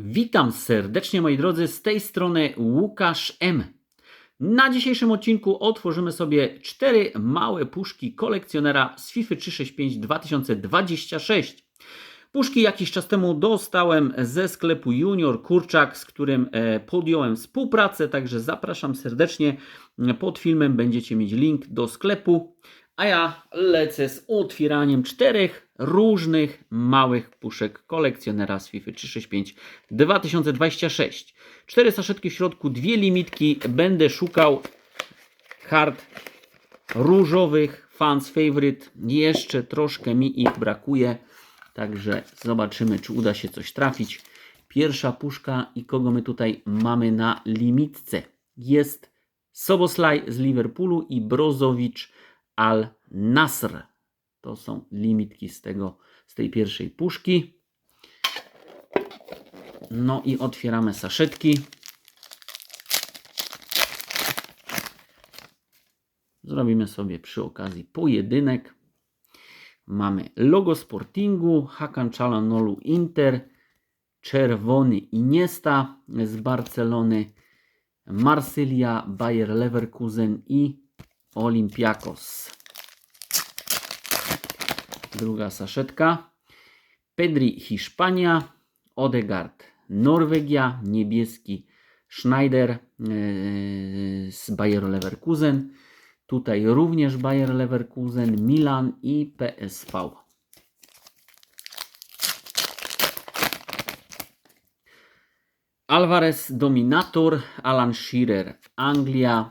Witam serdecznie moi drodzy, z tej strony Łukasz M. Na dzisiejszym odcinku otworzymy sobie cztery małe puszki kolekcjonera z FIFA 365 2026. Puszki jakiś czas temu dostałem ze sklepu Junior Kurczak, z którym e, podjąłem współpracę, także zapraszam serdecznie. Pod filmem będziecie mieć link do sklepu, a ja lecę z otwieraniem czterech różnych małych puszek kolekcjonera z FIFA 365 2026. Cztery saszetki w środku, dwie limitki. Będę szukał kart różowych, fans favorite. Jeszcze troszkę mi ich brakuje. Także zobaczymy, czy uda się coś trafić. Pierwsza puszka i kogo my tutaj mamy na limitce. Jest Soboslaj z Liverpoolu i Brozowicz Al Nasr. To są limitki z, tego, z tej pierwszej puszki. No i otwieramy saszetki. Zrobimy sobie przy okazji pojedynek. Mamy logo Sportingu, Hakan Çalhanoğlu Inter, czerwony Iniesta z Barcelony, Marsylia, Bayer Leverkusen i Olympiakos. Druga saszetka. Pedri Hiszpania, Odegaard Norwegia, niebieski Schneider yy, z Bayer Leverkusen. Tutaj również Bayer Leverkusen, Milan i PSV. Alvarez Dominator, Alan Shearer, Anglia,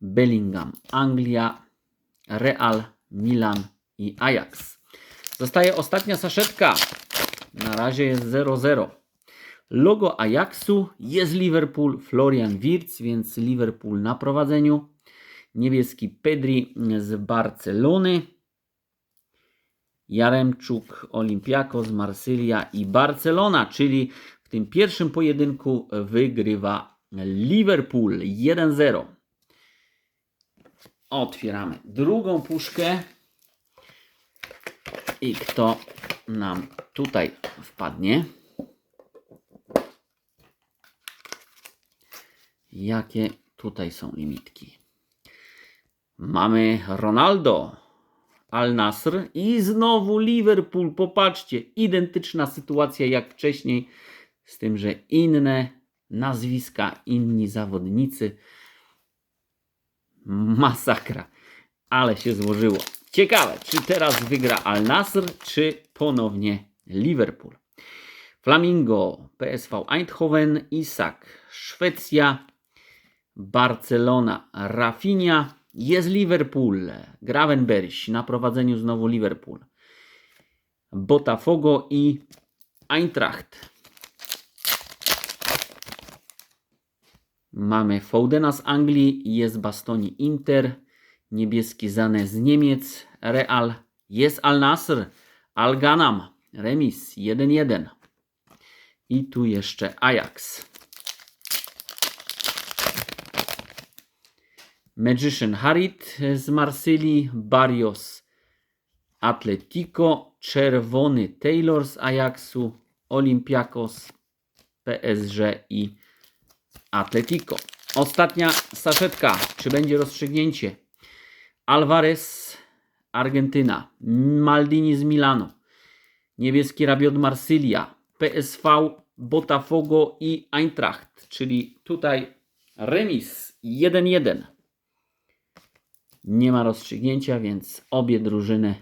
Bellingham, Anglia, Real, Milan i Ajax. Zostaje ostatnia saszetka. Na razie jest 0-0. Logo Ajaxu jest Liverpool, Florian Wirtz, więc Liverpool na prowadzeniu. Niebieski Pedri z Barcelony. Jaremczuk, Olympiakos, Marsylia i Barcelona, czyli w tym pierwszym pojedynku wygrywa Liverpool 1-0. Otwieramy drugą puszkę. I kto nam tutaj wpadnie? Jakie tutaj są limitki? Mamy Ronaldo, Al Nasr i znowu Liverpool. Popatrzcie, identyczna sytuacja jak wcześniej, z tym, że inne nazwiska, inni zawodnicy. Masakra, ale się złożyło. Ciekawe, czy teraz wygra Al Nasr, czy ponownie Liverpool. Flamingo, PSV Eindhoven, Isak, Szwecja, Barcelona, Rafinha, jest Liverpool, Gravenberch na prowadzeniu znowu Liverpool, Botafogo i Eintracht. Mamy Foudena z Anglii, jest Bastoni Inter, niebieski Zane z Niemiec, Real, jest Al Nasr, Al Ganam, remis 1-1. I tu jeszcze Ajax. Magician Harit z Marsylii, Barrios Atletico, Czerwony Taylor z Ajaxu, Olympiakos, PSG i Atletico. Ostatnia saszetka. Czy będzie rozstrzygnięcie? Alvarez, Argentyna. Maldini z Milano. Niebieski Rabiot Marsylia. PSV, Botafogo i Eintracht. Czyli tutaj remis 1-1. Nie ma rozstrzygnięcia, więc obie drużyny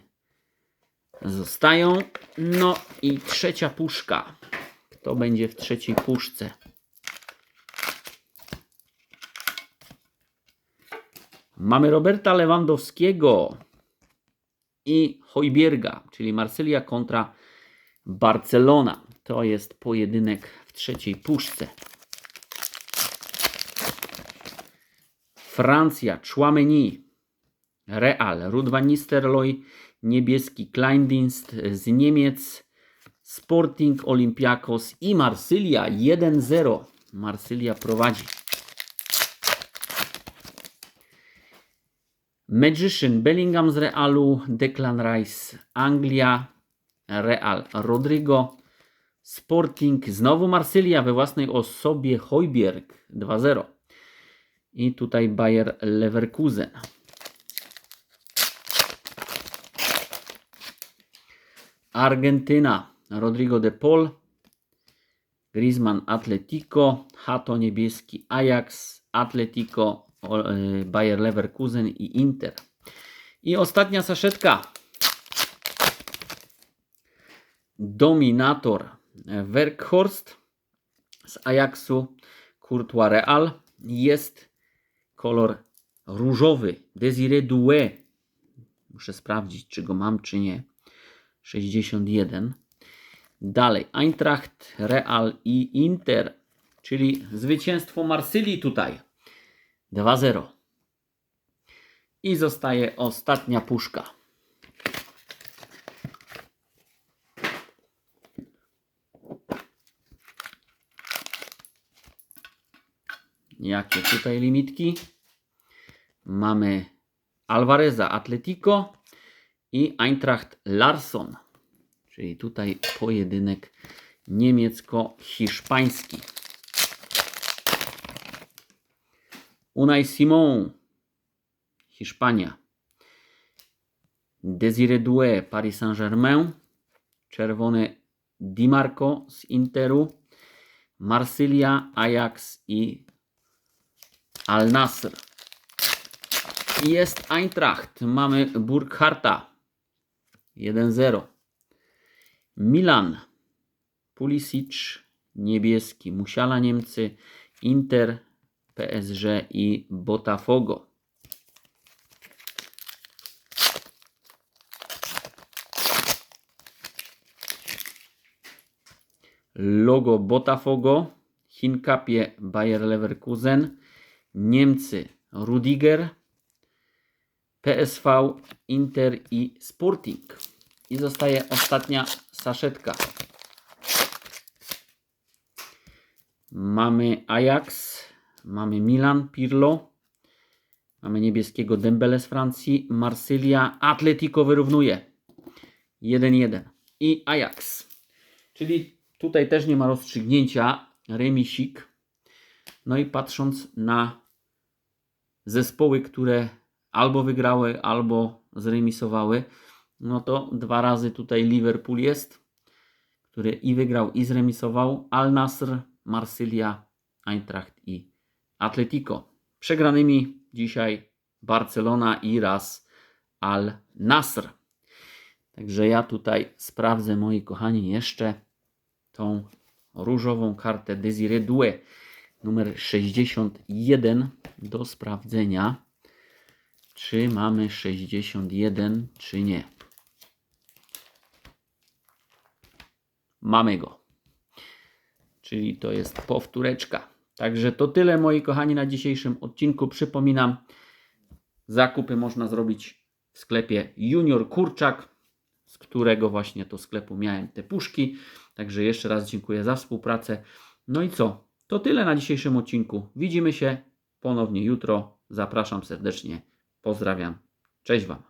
zostają. No i trzecia puszka. Kto będzie w trzeciej puszce? Mamy Roberta Lewandowskiego i Hojbierga, czyli Marsylia kontra Barcelona. To jest pojedynek w trzeciej puszce. Francja, Chouameni, Real, Ruud van Nistelrooy, niebieski Kleindienst z Niemiec, Sporting, Olympiakos i Marsylia 1-0. Marsylia prowadzi. Magician, Bellingham z Realu, Declan Rice, Anglia, Real, Rodrigo, Sporting, znowu Marsylia we własnej osobie Hojbjerg 2-0. I tutaj Bayer Leverkusen. Argentyna, Rodrigo de Paul, Griezmann Atletico, Hato niebieski Ajax, Atletico, Bayer Leverkusen i Inter. I ostatnia saszetka. Dominator Werkhorst z Ajaxu, Courtois Real. Jest kolor różowy. Desiré Doué. Muszę sprawdzić, czy go mam, czy nie. 61. Dalej, Eintracht, Real i Inter, czyli zwycięstwo Marsylii tutaj. 2-0. I zostaje ostatnia puszka. Jakie tutaj limitki? Mamy Alvareza Atletico i Eintracht Larsson. Czyli tutaj pojedynek niemiecko-hiszpański. Unai Simon, Hiszpania. Desiré Doué, Paris Saint-Germain. Czerwony Di Marco z Interu. Marsylia, Ajax i Al Nasr. Jest Eintracht. Mamy Burkharta. 1-0. Milan, Pulisic, niebieski, Musiala Niemcy, Inter, PSG i Botafogo. Logo Botafogo, Hinkapie Bayer Leverkusen, Niemcy Rudiger, PSV, Inter i Sporting. I zostaje ostatnia saszetka. Mamy Ajax, mamy Milan, Pirlo, mamy niebieskiego Dembele z Francji, Marsylia, Atletico wyrównuje 1-1 i Ajax. Czyli tutaj też nie ma rozstrzygnięcia, remisik. No i patrząc na zespoły, które albo wygrały, albo zremisowały, no to dwa razy tutaj Liverpool jest, który i wygrał, i zremisował. Al Nasr, Marsylia, Eintracht i Atletico. Przegranymi dzisiaj Barcelona i raz Al Nasr. Także ja tutaj sprawdzę, moi kochani, jeszcze tą różową kartę Desiré Doué numer 61 do sprawdzenia, czy mamy 61, czy nie. Mamy go. Czyli to jest powtóreczka. Także to tyle, moi kochani, na dzisiejszym odcinku. Przypominam, zakupy można zrobić w sklepie Junior Kurczak, z którego właśnie to sklepu miałem te puszki. Także jeszcze raz dziękuję za współpracę. No i co? To tyle na dzisiejszym odcinku. Widzimy się ponownie jutro. Zapraszam serdecznie. Pozdrawiam. Cześć Wam.